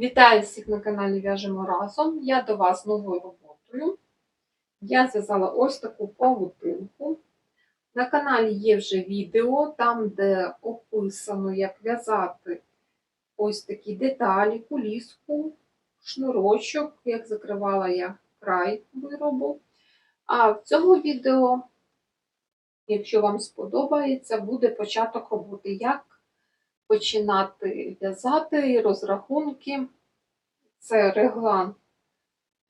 Вітаю всіх на каналі В'яжемо разом. Я до вас новою роботою. Я зв'язала ось таку павутинку. На каналі є вже відео, там, де описано, як в'язати ось такі деталі, куліску, шнурочок, як закривала я край виробу. А в цьому відео, якщо вам сподобається, буде початок роботи. Як починати в'язати розрахунки. Це реглан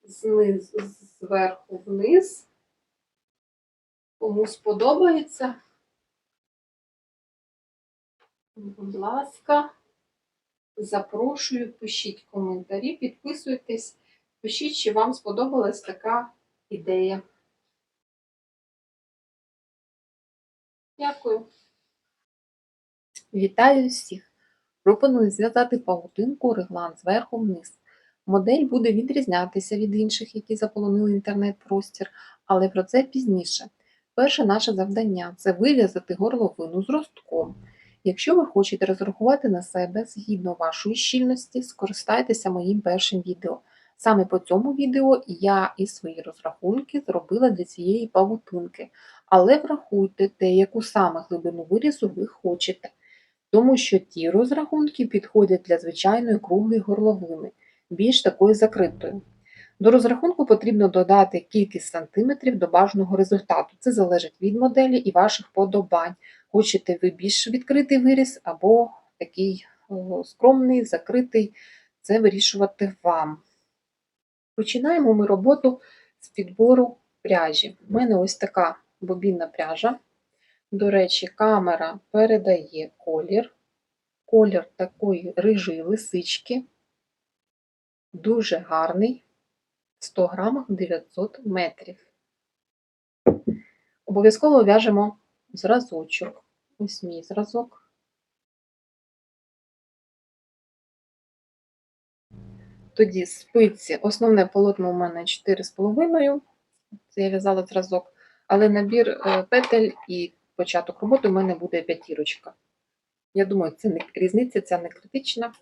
знизу, зверху вниз. Кому сподобається, будь ласка, запрошую, пишіть коментарі, підписуйтесь, пишіть, чи вам сподобалась така ідея. Дякую. Вітаю всіх! Пропоную зв'язати павутинку реглан зверху вниз. Модель буде відрізнятися від інших, які заполонили інтернет-простір, але про це пізніше. Перше наше завдання це вив'язати горловину з ростком. Якщо ви хочете розрахувати на себе згідно вашої щільності, скористайтеся моїм першим відео. Саме по цьому відео я і свої розрахунки зробила для цієї павутинки, але врахуйте те, яку саме глибину вирізу ви хочете тому що ті розрахунки підходять для звичайної круглої горловини, більш такої закритої. До розрахунку потрібно додати кількість сантиметрів до бажаного результату. Це залежить від моделі і ваших подобань. Хочете ви більш відкритий виріз або такий скромний, закритий, це вирішувати вам. Починаємо ми роботу з підбору пряжі. У мене ось така бобінна пряжа. До речі, камера передає колір. Колір такої рижої лисички. Дуже гарний. 100 грамах 900 метрів. Обов'язково в'яжемо зразочок. Ось мій зразок. Тоді спиці, основне полотно у мене 4,5. Це я в'язала зразок, але набір е, петель і початок роботи у мене буде п'ятірочка. Я думаю, це не, різниця ця не критична.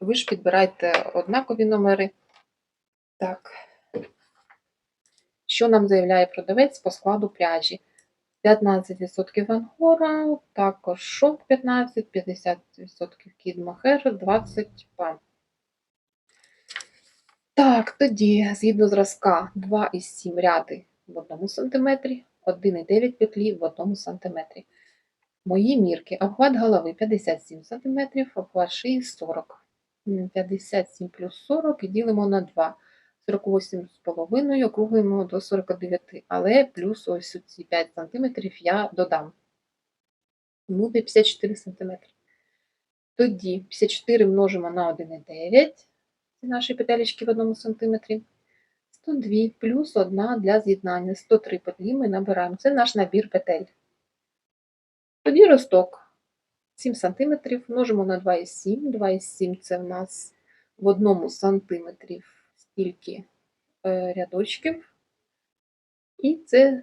Ви ж підбирайте однакові номери. Так. Що нам заявляє продавець по складу пряжі? 15% ангора, також шов 15, 50% кідмахер, 20 пам. Так, тоді, згідно зразка, 2,7 ряди в 1 см, 1,9 петлі в 1 см. Мої мірки. Обхват голови 57 см, обхват шиї 40 57 плюс 40 і ділимо на 2. 48,5 округлюємо до 49, але плюс ось ці 5 см я додам. Буде 54 см. Тоді 54 множимо на 1,9, це наші петелечки в 1 см. 102 плюс 1 для з'єднання. 103 петлі ми набираємо. Це наш набір петель. Тоді росток 7 см множимо на 2,7. 2,7 це в нас в 1 см стільки е, рядочків. І це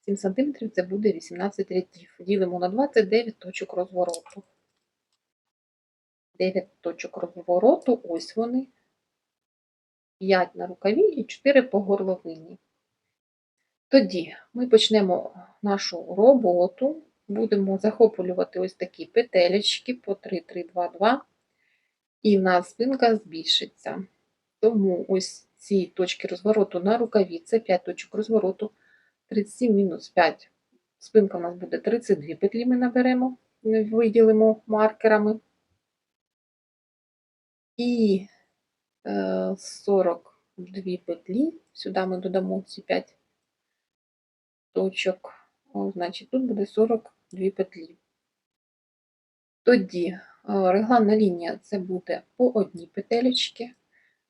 7 см це буде 18 рядів. Ділимо на 29 точок розвороту. 9 точок розвороту, ось вони. 5 на рукаві і 4 по горловині. Тоді ми почнемо нашу роботу, будемо захоплювати ось такі петелечки по 3, 3, 2, 2, і в нас спинка збільшиться. Тому ось ці точки розвороту на рукаві це 5 точок розвороту, 37 мінус 5. Спинка у нас буде 32 петлі, ми наберемо, виділимо маркерами. І 42 петлі. Сюди ми додамо ці 5 точок. О, значить, тут буде 42 петлі. Тоді регланна лінія це буде по одній петелечці.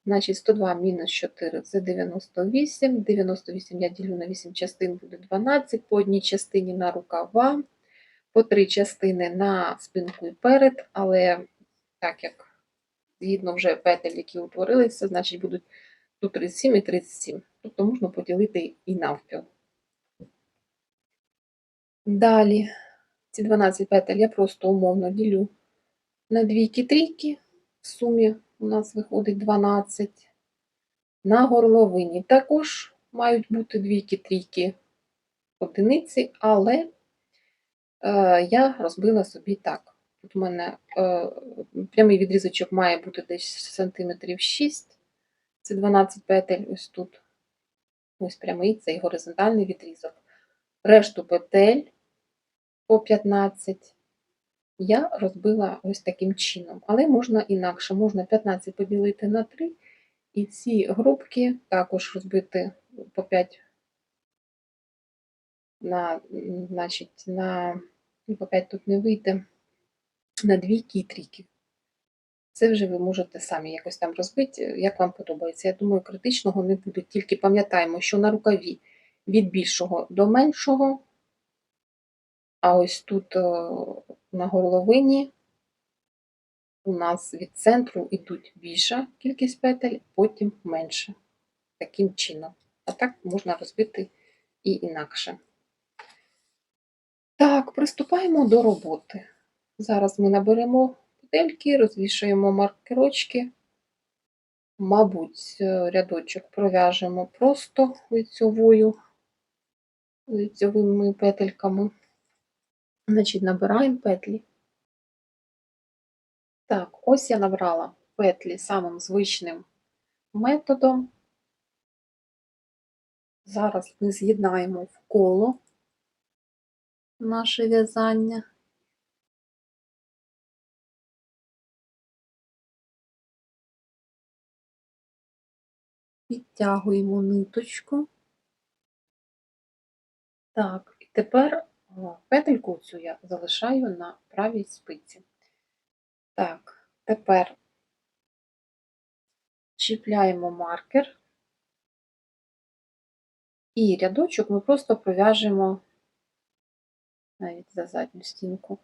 Значить, 102 мінус 4 це 98. 98 я ділю на 8 частин, буде 12, по одній частині на рукава, по 3 частини на спинку і перед, але так як згідно вже петель, які утворилися, значить будуть тут 37 і 37. Тобто можна поділити і навпіл. Далі ці 12 петель я просто умовно ділю на двійки трійки в сумі у нас виходить 12. На горловині також мають бути двійки, трійки, одиниці, але е, я розбила собі так. Тут у мене е, прямий відрізочок має бути десь сантиметрів 6. Це 12 петель ось тут. Ось прямий цей горизонтальний відрізок. Решту петель по 15 я розбила ось таким чином. Але можна інакше. Можна 15 поділити на 3, і ці грубки також розбити по 5 на, значить, на, ну, по 5 тут не вийде, на двійки і трійки. Це вже ви можете самі якось там розбити, як вам подобається. Я думаю, критичного не буде. Тільки пам'ятаємо, що на рукаві від більшого до меншого, а ось тут е, на горловині у нас від центру йдуть більша кількість петель, потім менше. Таким чином. А так можна розбити і інакше. Так, приступаємо до роботи. Зараз ми наберемо петельки, розвішаємо маркерочки. Мабуть, е, рядочок пров'яжемо просто лицьовою, лицьовими петельками. Значить, набираємо петлі. Так, ось я набрала петлі самим звичним методом. Зараз ми з'єднаємо в коло наше в'язання. Підтягуємо ниточку. Так, і тепер петельку цю я залишаю на правій спиці. Так, тепер чіпляємо маркер і рядочок ми просто пров'яжемо навіть за задню стінку,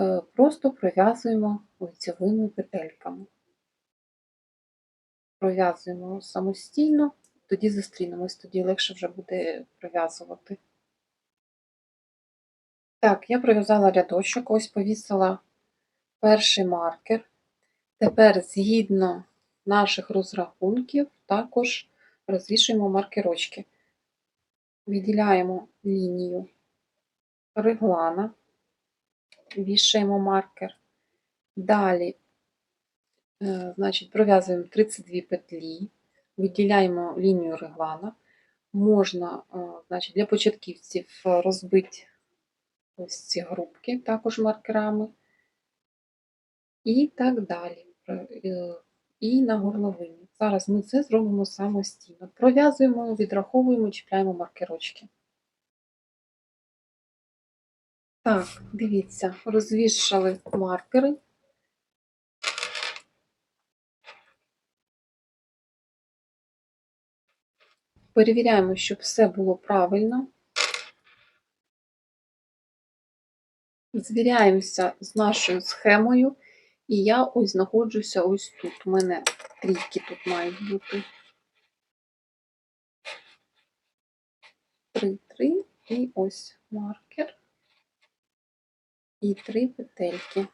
е, просто пров'язуємо лицьовими петельками. Пров'язуємо самостійно, тоді зустрінемось, тоді легше вже буде пров'язувати. Так, я пров'язала рядочок, ось повісила перший маркер. Тепер, згідно наших розрахунків, також розвішуємо маркерочки. Виділяємо лінію реглана, вішаємо маркер. Далі, значить, пров'язуємо 32 петлі, виділяємо лінію реглана. Можна, е, значить, для початківців розбити ось ці грубки, також маркерами. І так далі. Е, І на горловині. Зараз ми це зробимо самостійно. Пров'язуємо, відраховуємо, чіпляємо маркерочки. Так, дивіться, розвішали маркери. Перевіряємо, щоб все було правильно. Звіряємося з нашою схемою, і я ось знаходжуся ось тут. У мене трійки тут мають бути. Три, три, і ось маркер і три петельки.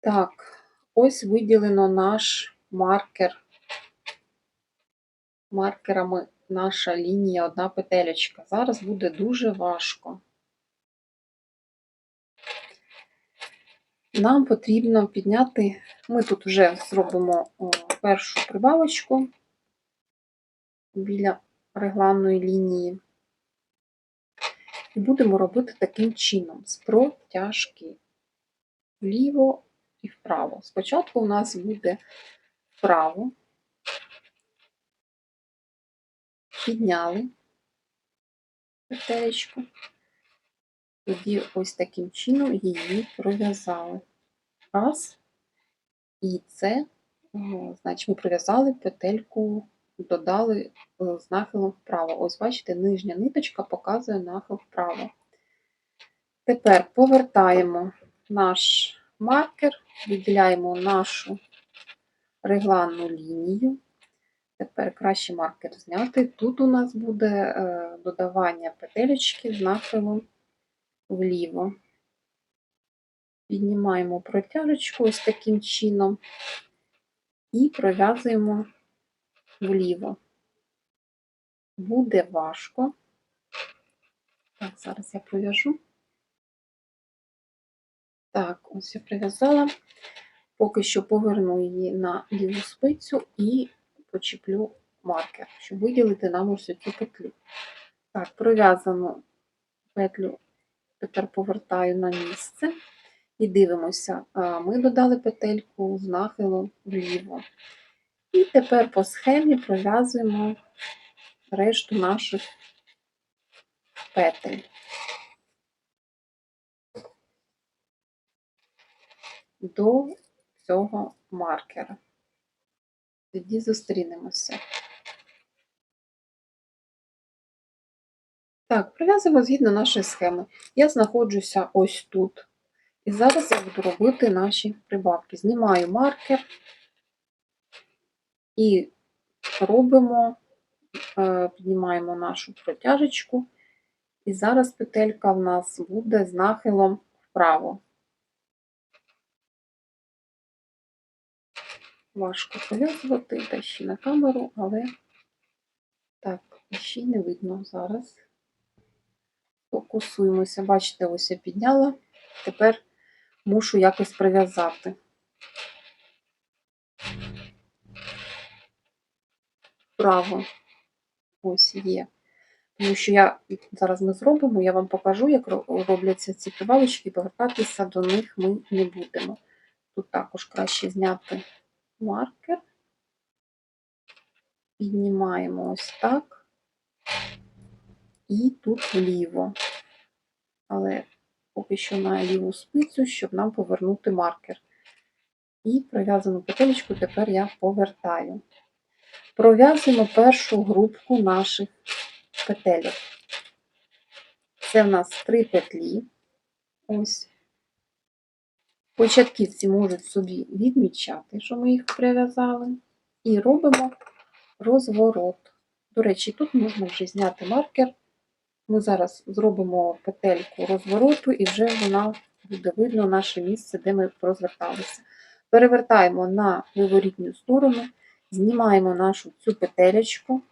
Так, ось виділено наш маркер. Маркерами наша лінія, одна петелечка. Зараз буде дуже важко. Нам потрібно підняти, ми тут вже зробимо першу прибавочку біля регланної лінії. І будемо робити таким чином з протяжки вліво і вправо. Спочатку у нас буде вправо, підняли петелечку, тоді ось таким чином її пров'язали. Раз, і це, значить, ми пров'язали петельку додали е, з нахилом вправо. Ось, бачите, нижня ниточка показує нахил вправо. Тепер повертаємо наш маркер, виділяємо нашу регланну лінію. Тепер краще маркер зняти. Тут у нас буде е, додавання петелечки з нахилом вліво. Піднімаємо протяжечку ось таким чином і пров'язуємо вліво. Буде важко. Так, зараз я пров'яжу. Так, ось я прив'язала. Поки що поверну її на ліву спицю і почеплю маркер, щоб виділити нам ось цю петлю. Так, пров'язану петлю тепер повертаю на місце і дивимося. Ми додали петельку з нахилом вліво. І тепер по схемі пров'язуємо решту наших петель. До цього маркера. Тоді зустрінемося. Так, прив'язуємо згідно нашої схеми. Я знаходжуся ось тут. І зараз я буду робити наші прибавки. Знімаю маркер і робимо, е, піднімаємо нашу протяжечку. І зараз петелька в нас буде з нахилом вправо. Важко пов'язувати та ще на камеру, але так, ще й не видно зараз. Фокусуємося. Бачите, ось я підняла. Тепер мушу якось прив'язати. Вправо. Ось є. Тому що я зараз ми зробимо, я вам покажу, як робляться ці прибавочки, і повертатися до них ми не будемо. Тут також краще зняти маркер. Піднімаємо ось так. І тут вліво. Але поки що на ліву спицю, щоб нам повернути маркер. І пров'язану петелечку тепер я повертаю. Пров'язуємо першу групку наших петелек. Це в нас три петлі. Ось. Початківці можуть собі відмічати, що ми їх прив'язали. І робимо розворот. До речі, тут можна вже зняти маркер. Ми зараз зробимо петельку розвороту, і вже вона буде видно наше місце, де ми розверталися. Перевертаємо на виворітню сторону, знімаємо нашу цю петелечку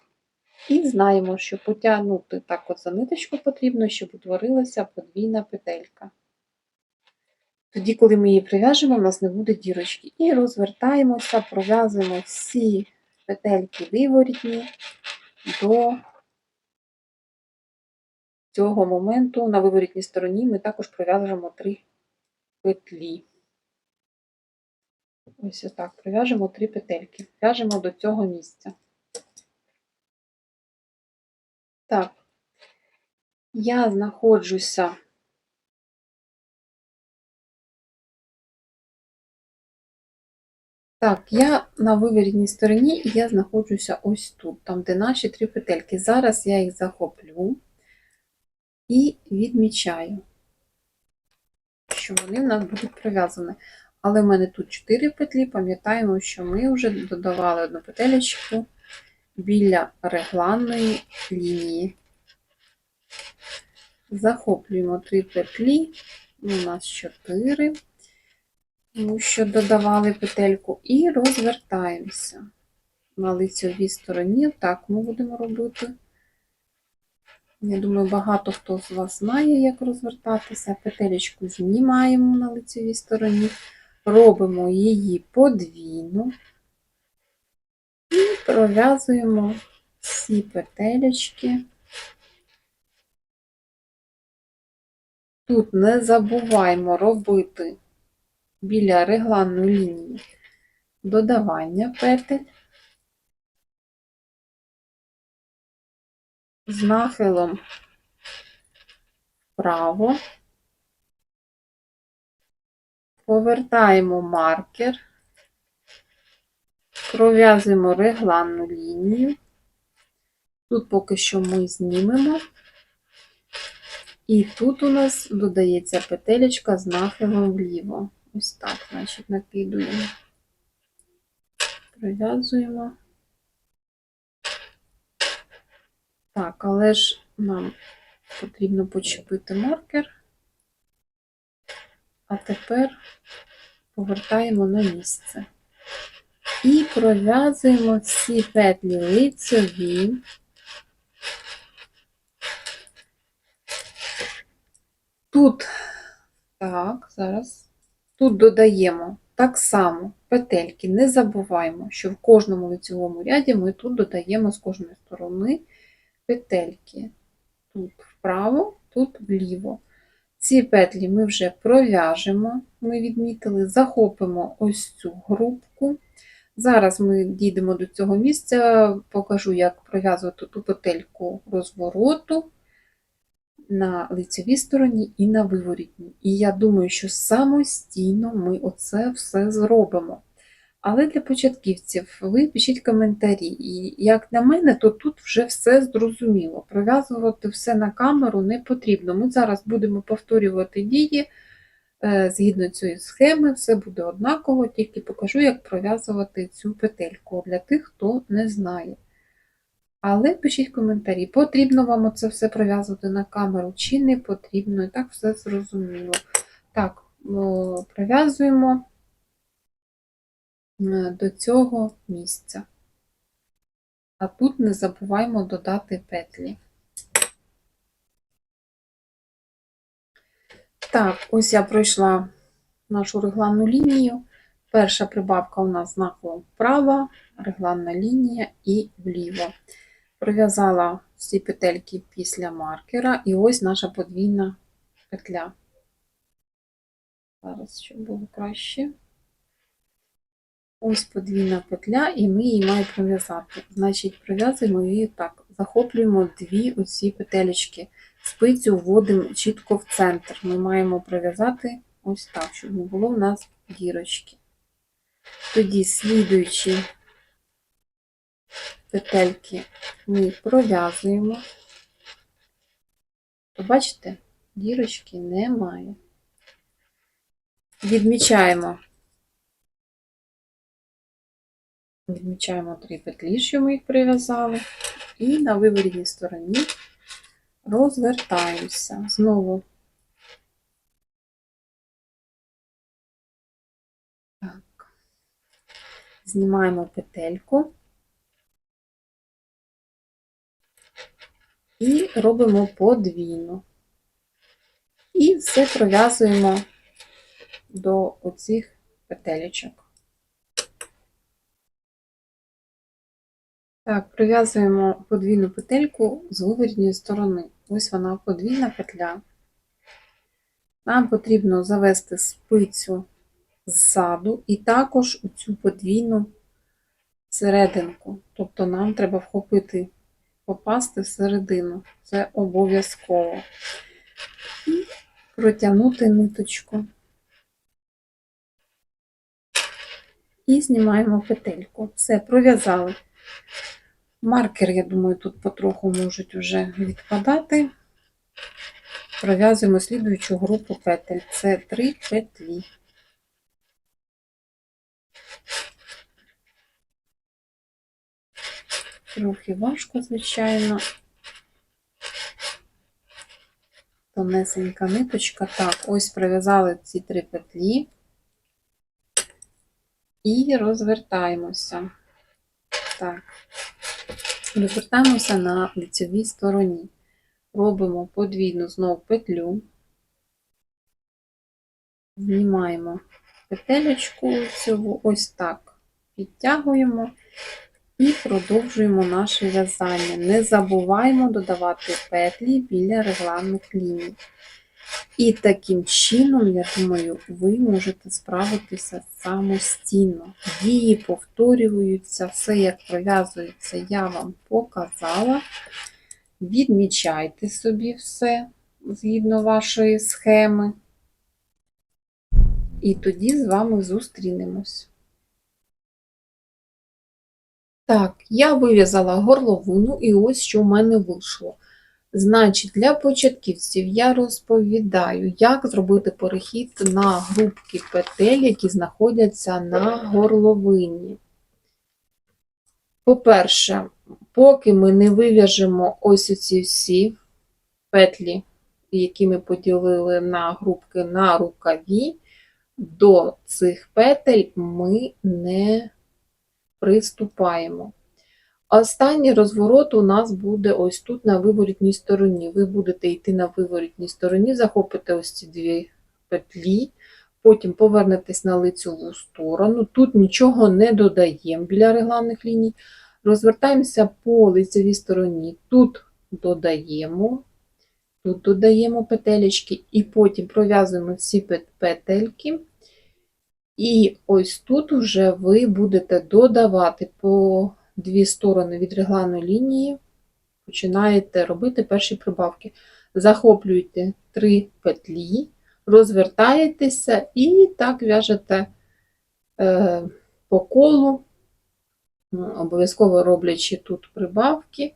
і знаємо, що потягнути так от за ниточку потрібно, щоб утворилася подвійна петелька. Тоді, коли ми її прив'яжемо, у нас не буде дірочки. І розвертаємося, пров'язуємо всі петельки виворітні до цього моменту на виворітній стороні ми також пров'яжемо три петлі. Ось отак, пров'яжемо три петельки, в'яжемо до цього місця. Так, я знаходжуся Так, я на виворітній стороні і я знаходжуся ось тут, там, де наші три петельки. Зараз я їх захоплю і відмічаю, що вони в нас будуть прив'язані. Але в мене тут 4 петлі, пам'ятаємо, що ми вже додавали одну петелечку біля регланної лінії. Захоплюємо 3 петлі, у нас 4 тому що додавали петельку, і розвертаємося на лицевій стороні. Так ми будемо робити. Я думаю, багато хто з вас знає, як розвертатися. Петелечку знімаємо на лицевій стороні, робимо її подвійну і пров'язуємо всі петелечки. Тут не забуваємо робити біля регланної лінії додавання петель з нахилом вправо, повертаємо маркер, пров'язуємо регланну лінію. Тут поки що ми знімемо. І тут у нас додається петелечка з нахилом вліво. Ось так, значить, накидуємо, прив'язуємо. Так, але ж нам потрібно почепити маркер. А тепер повертаємо на місце. І пров'язуємо всі петлі лицеві. Тут, так, зараз, тут додаємо так само петельки. Не забуваємо, що в кожному лицевому ряді ми тут додаємо з кожної сторони петельки. Тут вправо, тут вліво. Ці петлі ми вже пров'яжемо, ми відмітили, захопимо ось цю грубку. Зараз ми дійдемо до цього місця, покажу, як пров'язувати ту петельку розвороту на лицевій стороні і на виворітній. І я думаю, що самостійно ми оце все зробимо. Але для початківців ви пишіть коментарі. І як на мене, то тут вже все зрозуміло. Пров'язувати все на камеру не потрібно. Ми зараз будемо повторювати дії е, згідно цієї схеми, все буде однаково, тільки покажу, як пров'язувати цю петельку для тих, хто не знає. Але пишіть коментарі, потрібно вам це все пров'язувати на камеру чи не потрібно, і так все зрозуміло. Так, о, пров'язуємо е, до цього місця. А тут не забуваємо додати петлі. Так, ось я пройшла нашу регланну лінію. Перша прибавка у нас знаком вправо, регланна лінія і вліво. Пров'язала всі петельки після маркера, і ось наша подвійна петля. Зараз, щоб було краще. Ось подвійна петля, і ми її маємо пров'язати. Значить, пров'язуємо її так. Захоплюємо дві оці петелечки. Спицю вводимо чітко в центр. Ми маємо пров'язати ось так, щоб не було в нас дірочки. Тоді, слідуючи петельки, ми пров'язуємо. То бачите, дірочки немає. Відмічаємо. Відмічаємо три петлі, що ми їх прив'язали, і на виворітній стороні розвертаємося. Знову так. Знімаємо петельку і робимо подвійну. І все пров'язуємо до оцих петелечок. Так, прив'язуємо подвійну петельку з виворітньої сторони. Ось вона подвійна петля. Нам потрібно завести спицю ззаду і також у цю подвійну серединку. Тобто нам треба вхопити, попасти всередину. Це обов'язково. І протягнути ниточку. І знімаємо петельку. Все, пров'язали. Маркер, я думаю, тут потроху можуть вже відпадати. Пров'язуємо слідуючу групу петель. Це три петлі. Трохи важко, звичайно. Тонесенька ниточка. Так, ось пров'язали ці три петлі і розвертаємося. Так, розвертаємося на лицевій стороні. Робимо подвійну знову петлю, знімаємо петелечку цю, ось так підтягуємо і продовжуємо наше в'язання. Не забуваємо додавати петлі біля регланних ліній. І таким чином, я думаю, ви можете справитися самостійно. Дії повторюються, все як пров'язується, я вам показала. Відмічайте собі все згідно вашої схеми. І тоді з вами зустрінемось. Так, я вив'язала горловину, і ось що в мене вийшло. Значить, для початківців я розповідаю, як зробити перехід на групки петель, які знаходяться на горловині. По-перше, поки ми не вив'яжемо ось ці всі петлі, які ми поділили на групки на рукаві, до цих петель ми не приступаємо. Останній розворот у нас буде ось тут на виворітній стороні. Ви будете йти на виворітній стороні, захопите ось ці дві петлі, потім повернетесь на лицеву сторону. Тут нічого не додаємо біля регланних ліній. Розвертаємося по лицевій стороні. Тут додаємо, тут додаємо петелечки, і потім пров'язуємо всі петельки. І ось тут уже ви будете додавати по дві сторони від регланої лінії, починаєте робити перші прибавки. Захоплюєте три петлі, розвертаєтеся і так в'яжете е, по колу, обов'язково роблячи тут прибавки.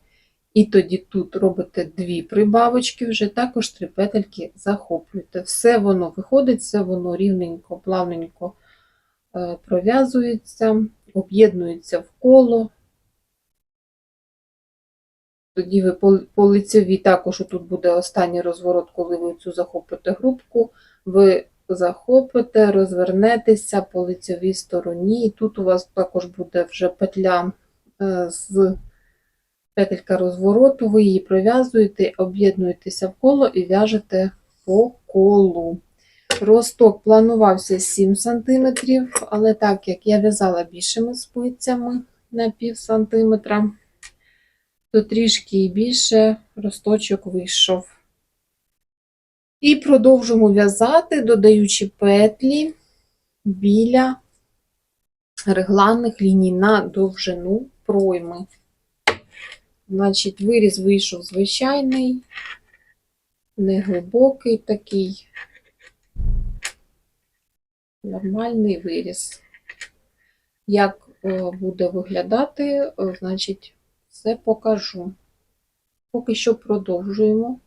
І тоді тут робите дві прибавочки, вже також три петельки захоплюєте. Все воно виходить, все воно рівненько, плавненько е, пров'язується, об'єднується в коло. Тоді ви по, по лицевій також тут буде останній розворот, коли ви цю захопите грубку, ви захопите, розвернетеся по лицевій стороні, і тут у вас також буде вже петля е, з петелька розвороту, ви її пров'язуєте, об'єднуєтеся в коло і в'яжете по колу. Росток планувався 7 см, але так як я в'язала більшими спицями на пів сантиметра, то трішки більше росточок вийшов. І продовжуємо в'язати, додаючи петлі біля регланних ліній на довжину пройми. Значить, виріз вийшов звичайний, неглибокий такий, нормальний виріс. Як е, буде виглядати, е, значить, все покажу. Поки що продовжуємо